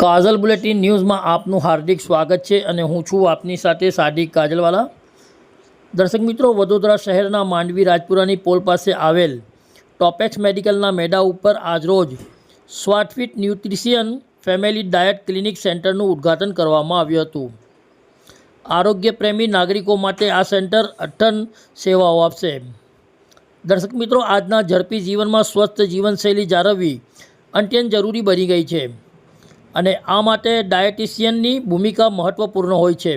કાજલ bulletin ન્યૂઝમાં આપનું હાર્દિક સ્વાગત છે અને હું છું આપની સાથે સાદિક કાજલવાલા. દર્શક મિત્રો, વડોદરા શહેરના માંડવી રાજપુરાની પોલ પાસે આવેલ ટોપેક્સ મેડિકલના મેડા ઉપર આજરોજ Swatfit nutrition family diet clinic સેન્ટરનું ઉદ્ઘાટન કરવામાં આવ્યું હતું. આરોગ્ય પ્રેમી નાગરિકો માટે આ સેન્ટર અઠ્ઠન સેવાઓ આપશે. દર્શક મિત્રો, આજના ઝડપી જીવનમાં સ્વસ્થ જીવનશૈલી જાળવવી અત્યંત જરૂરી બની ગઈ છે. અને આ માટે ડાયટિશિયનની ભૂમિકા મહત્ત્વપૂર્ણ હોય છે,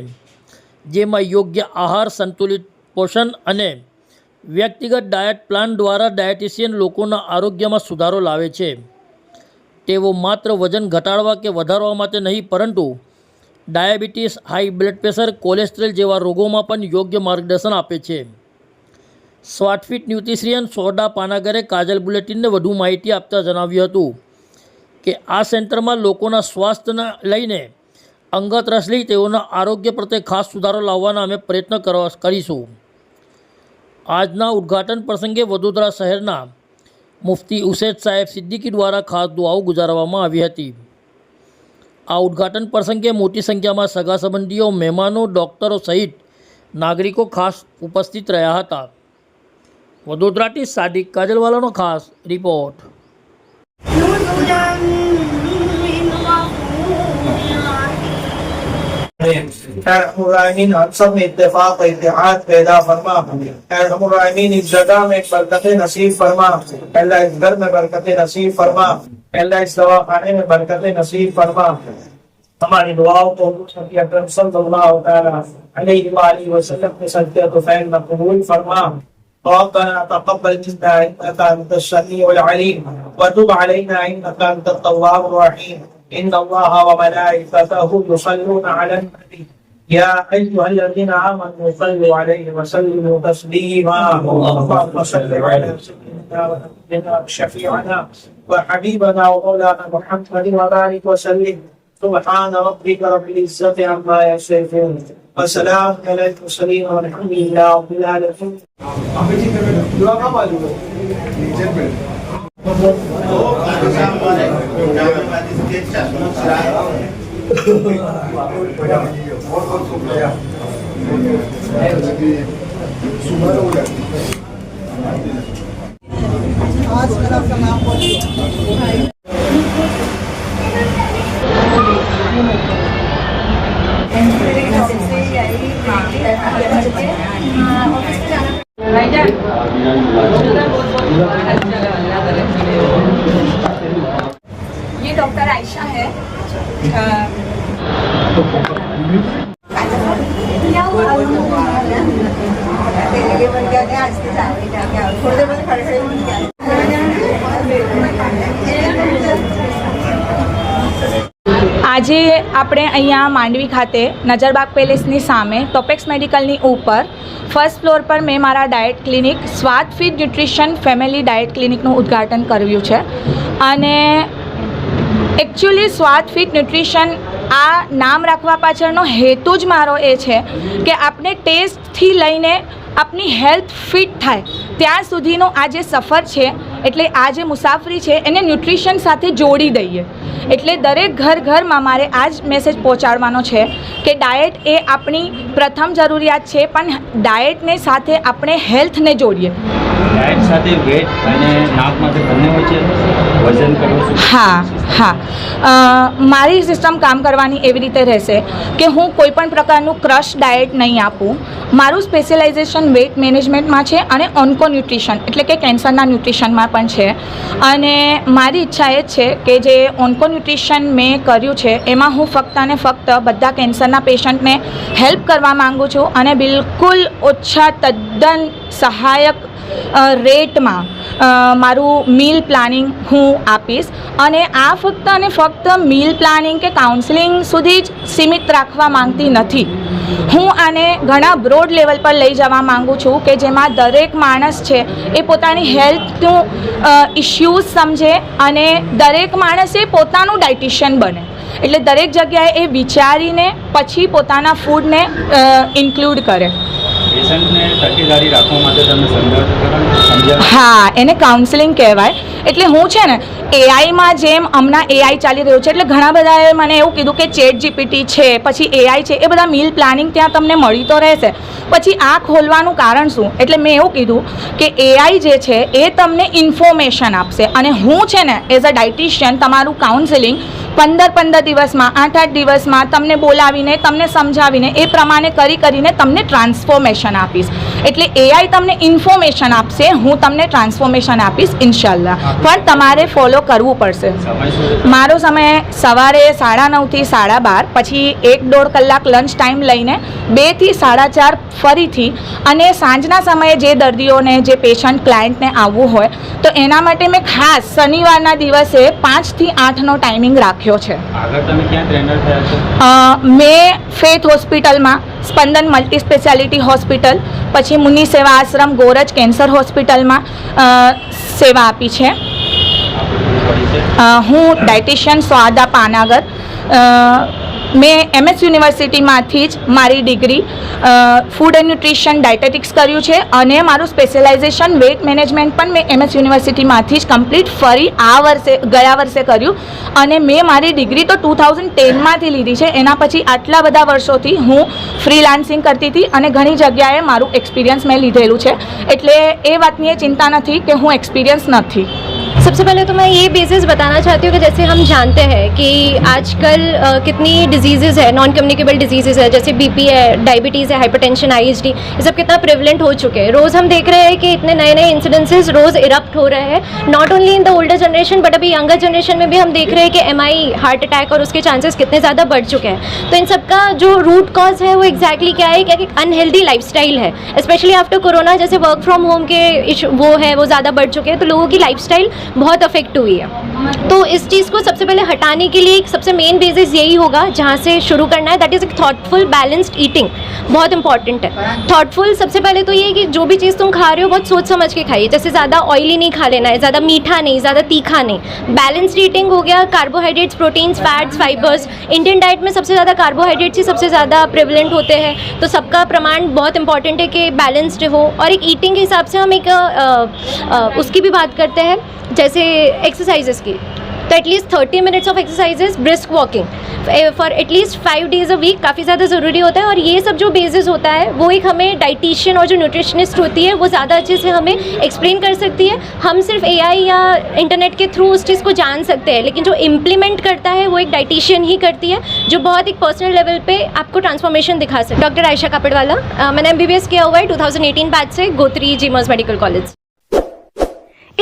જેમાં યોગ્ય આહાર, સંતુલિત પોષણ અને વ્યક્તિગત ડાયટ પ્લાન દ્વારા ડાયટિશિયન લોકોના આરોગ્યમાં સુધારો લાવે છે. તેઓ માત્ર વજન ઘટાડવા કે વધારવા માટે નહીં, પરંતુ diabetes high blood pressure cholesterol જેવા રોગોમાં પણ યોગ્ય માર્ગદર્શન આપે છે. સ્વાટફિટ ન્યુટ્રિશિયન સોડા, પાનાગરે, કાજલ બુલેટિનને વધુ માહિતી આપતા જણાવ્યું હતું. કે આ સેન્ટરમાં લોકોના સ્વાસ્થ્યને લઈને અંગત રસ લઈ તેઓના આરોગ્ય પ્રત્યે ખાસ સુધારો લાવવાના અમે પ્રયત્ન કરીશું. આજના ઉદ્ઘાટન પ્રસંગે વડોદરા શહેરના મુફતી ઉસેદ સાહેબ સિદ્દીકી દ્વારા ખાસ દુઆઓ ગુજારવામાં આવી હતી. આ ઉદ્ઘાટન પ્રસંગે મોટી સંખ્યામાં સગા સંબંધીઓ, મહેમાનો, ડૉક્ટરો સહિત નાગરિકો ખાસ ઉપસ્થિત રહ્યા હતા. વડોદરાથી સાદિક કાજલવાલાનો ખાસ રિપોર્ટ. وهدى من الراحمین ہم سب میں اتفاق و اتحاد پیدا فرما الراحمین اس جگہ میں برکت نصیب فرما اللہ اس گھر میں برکت نصیب فرما اللہ اس دواخانے میں برکت نصیب فرما ہماری دعاؤں کو نبی اکرم صلی اللہ تعالی علیہ وآلہ وسلم کے صدقہ طفیل مقبول فرما ربنا تقبل منا انك انت السميع العليم وتب علينا إنك أنت التواب الرحيم. إن الله وملائكته يصلون على النبي. يا أيها الذين آمنوا صلوا عليه وسلموا تسليما. اللهم صل على سيدنا ونبينا شفيعنا وحبيبنا ومولانا محمد وبارك وسلم. سبحان ربك رب العزة عما يصفون. وسلام على المرسلين والحمد لله رب العالمين. आज मेरा नाम बोलिए डॉक्टर आयशा है अ, આજે આપણે અહીંયા માંડવી ખાતે નજરબાગ પેલેસની સામે ટોપેક્સ મેડિકલની ઉપર ફર્સ્ટ ફ્લોર પર મેં મારા diet clinic Swad fit nutrition family diet ક્લિનિકનું ઉદ્ઘાટન કર્યું છે અને એકચ્યુઅલી સ્વાદ, ફિટ, ન્યુટ્રિશન આ નામ રાખવા પાછળનો હેતુ જ મારો એ છે કે આપણે ટેસ્ટથી લઈને આપની હેલ્થ ફિટ થાય. ત્યાં સુધીનો આ જે સફર છે, એટલે આ જે મુસાફરી છે, એને ન્યુટ્રિશન સાથે જોડી દઈએ. એટલે દરેક ઘર ઘરમાં મારે આ જ મેસેજ પહોંચાડવાનો છે કે ડાયટ એ આપણી પ્રથમ જરૂરિયાત છે, પણ ડાયટને સાથે આપણે હેલ્થને જોડીએ. ડાયટ સાથે વેટ અને નાક બંને હોય છે હા હા. મારી સિસ્ટમ કામ કરવાની એવી રીતે રહેશે કે હું કોઈ પણ પ્રકારનું ક્રશ ડાયટ નહીં આપું. મારું સ્પેશિયલાઇઝેશન વેટ મેનેજમેન્ટમાં છે અને ઓન્કો ન્યુટ્રિશન એટલે કે કેન્સરના ન્યુટ્રિશનમાં પણ છે. અને મારી ઈચ્છા એ છે કે જે ઓન્કો ન્યુટ્રિશન મેં કર્યું છે, એમાં હું ફક્ત અને ફક્ત બધા કેન્સરના પેશન્ટને હેલ્પ કરવા માગું છું અને બિલકુલ ઓછા તદ્દન સહાયક રેટમાં મારું મીલ પ્લાનિંગ હું આપીશ અને આ ફક્ત અને ફક્ત મીલ પ્લાનિંગ કે કાઉન્સેલિંગ સુધી જ સીમિત રાખવા માંગતી નથી. હું આને ઘણા બ્રોડ લેવલ પર લઈ જવા માગું છું કે જેમાં દરેક માણસ છે એ પોતાની હેલ્થનું ઇશ્યુઝ સમજે અને દરેક માણસે પોતાનું ડાયટિશિયન બને. એટલે દરેક જગ્યાએ એ વિચારીને પછી પોતાના ફૂડને ઇન્ક્લુડ કરે. હા, એને કાઉન્સેલિંગ કહેવાય. એટલે હું છે ને એઆઈમાં જેમ હમણાં એઆઈ ચાલી રહ્યું છે, એટલે ઘણા બધાએ મને એવું કીધું કે ચેટ જીપીટી છે, પછી એઆઈ છે, એ બધા મીલ પ્લાનિંગ ત્યાં તમને મળી તો રહેશે. પછી આ ખોલવાનું કારણ શું? એટલે મેં એવું કીધું કે એઆઈ જે છે, એ તમને ઇન્ફોર્મેશન આપશે. અને હું છે ને એઝ અ ડાયટિશિયન તમારું કાઉન્સેલિંગ પંદર પંદર દિવસમાં, આઠ આઠ દિવસમાં તમને બોલાવીને, તમને સમજાવીને, એ પ્રમાણે કરી કરીને તમને ટ્રાન્સફોર્મેશન આપીશ. એટલે એઆઈ તમને ઇન્ફોર્મેશન આપશે હું તમને ટ્રાન્સફોર્મેશન આપીશ ઇન્શાલ્લા પણ તમારે ફોલો કરવું પડશે. મારો સમય સવારે સાડા નવથી સાડા બાર પછી એક દોઢ કલાક લંચ ટાઈમ લઈને બેથી સાડા ચાર ફરીથી અને સાંજના સમયે જે દર્દીઓને જે પેશન્ટ ક્લાયન્ટને આવવું હોય તો એના માટે મેં ખાસ શનિવારના દિવસે પાંચથી આઠનો ટાઈમિંગ રાખ્યો છે. મેં ફેથ હોસ્પિટલમાં સ્પંદન મલ્ટી સ્પેશિયાલિટી હોસ્પિટલ પછી મુનિ સેવા આશ્રમ ગોરજ કેન્સર હોસ્પિટલમાં સેવા આપી છે. હું ડાયટિશિયન સ્વાદા પાનાગર મેં એમએસ યુનિવર્સિટીમાંથી જ મારી degree food and nutrition dietetics કર્યું છે અને મારું સ્પેશિયલાઇઝેશન વેટ મેનેજમેન્ટ પણ મેં એમએસ યુનિવર્સિટીમાંથી જ કમ્પ્લીટ ફરી આ વર્ષે, ગયા વર્ષે કર્યું. અને મેં મારી ડિગ્રી તો ટુ થાઉઝન્ડ ટેનમાંથી લીધી છે. એના પછી આટલા બધા વર્ષોથી હું ફ્રીલાન્સિંગ કરતી હતી અને ઘણી જગ્યાએ મારું એક્સપિરિયન્સ મેં લીધેલું છે. એટલે એ વાતની એ ચિંતા નથી કે હું એક્સપિરિયન્સ નથી. सबसे पहले तो मैं ये बेसिस बताना चाहती हूँ कि जैसे हम जानते हैं कि आजकल कितनी डिजीज़ेज़ है नॉन कम्युनिकेबल डिजीज़ेज़ है, जैसे बीपी है डायबिटीज़ है हाइपरटेंशन आईएसडी ये सब कितना प्रिवलेंट हो चुके हैं। रोज़ हम देख रहे हैं कि इतने नए नए इंसिडेंसेस रोज़ इरप्ट हो रहे हैं। Not only in the older generation but अभी यंगर जनरेशन में भी हम देख रहे हैं कि एमआई हार्ट अटैक और उसके चांसेस कितने ज़्यादा बढ़ चुके हैं। तो इन सब का जो रूट कॉज है, वो एग्जैक्टली क्या है? क्या कि अनहेल्दी लाइफ है। स्पेशली आफ्टर कोरोना जैसे वर्क फ्रॉम होम के वो है, वो ज़्यादा बढ़ चुके हैं। तो लोगों की लाइफ बहुत अफेक्ट हुई है तो इस चीज़ को सबसे पहले हटाने के लिए सबसे मेन बेसिस यही होगा जहाँ से शुरू करना है। दैट इज़ एक थॉटफुल बैलेंस्ड ईटिंग बहुत इंपॉर्टेंट है। थॉटफुल सबसे पहले तो ये कि जो भी चीज़ तुम खा रहे हो बहुत सोच समझ के खाइए। जैसे ज़्यादा ऑयली नहीं खा लेना है ज़्यादा मीठा नहीं ज़्यादा तीखा नहीं। बैलेंस्ड ईटिंग हो गया carbohydrates proteins fats fibres Indian diet में सबसे ज़्यादा कार्बोहाइड्रेट्स ही सबसे ज़्यादा प्रिवलेंट होते हैं। तो सबका प्रमाण बहुत इंपॉर्टेंट है कि बैलेंस्ड हो। और एक ईटिंग के हिसाब से हम एक अ, अ, उसकी भी बात करते हैं। जैसे एक्सरसाइजेस की। At least thirty minutes of exercises brisk walking for at least five days a week काफ़ी ज़्यादा ज़रूरी होता है और ये सब जो बेसिस होता है, वो एक हमें डाइटिशियन और जो न्यूट्रिशनिस्ट होती है, वो ज़्यादा अच्छे से हमें एक्सप्लेन कर सकती है। हम सिर्फ़ AI या इंटरनेट के थ्रू उस चीज़ को जान सकते हैं, लेकिन जो इम्प्लीमेंट करता है, वो एक डाइटिशियन ही करती है, जो बहुत एक पर्सनल लेवल पे आपको ट्रांसफॉर्मेशन दिखा सकते डॉक्टर आयशा कापड़वाला मैंने एम किया हुआ है 2018 बैच से गोत्री जीमर्स मेडिकल कॉलेज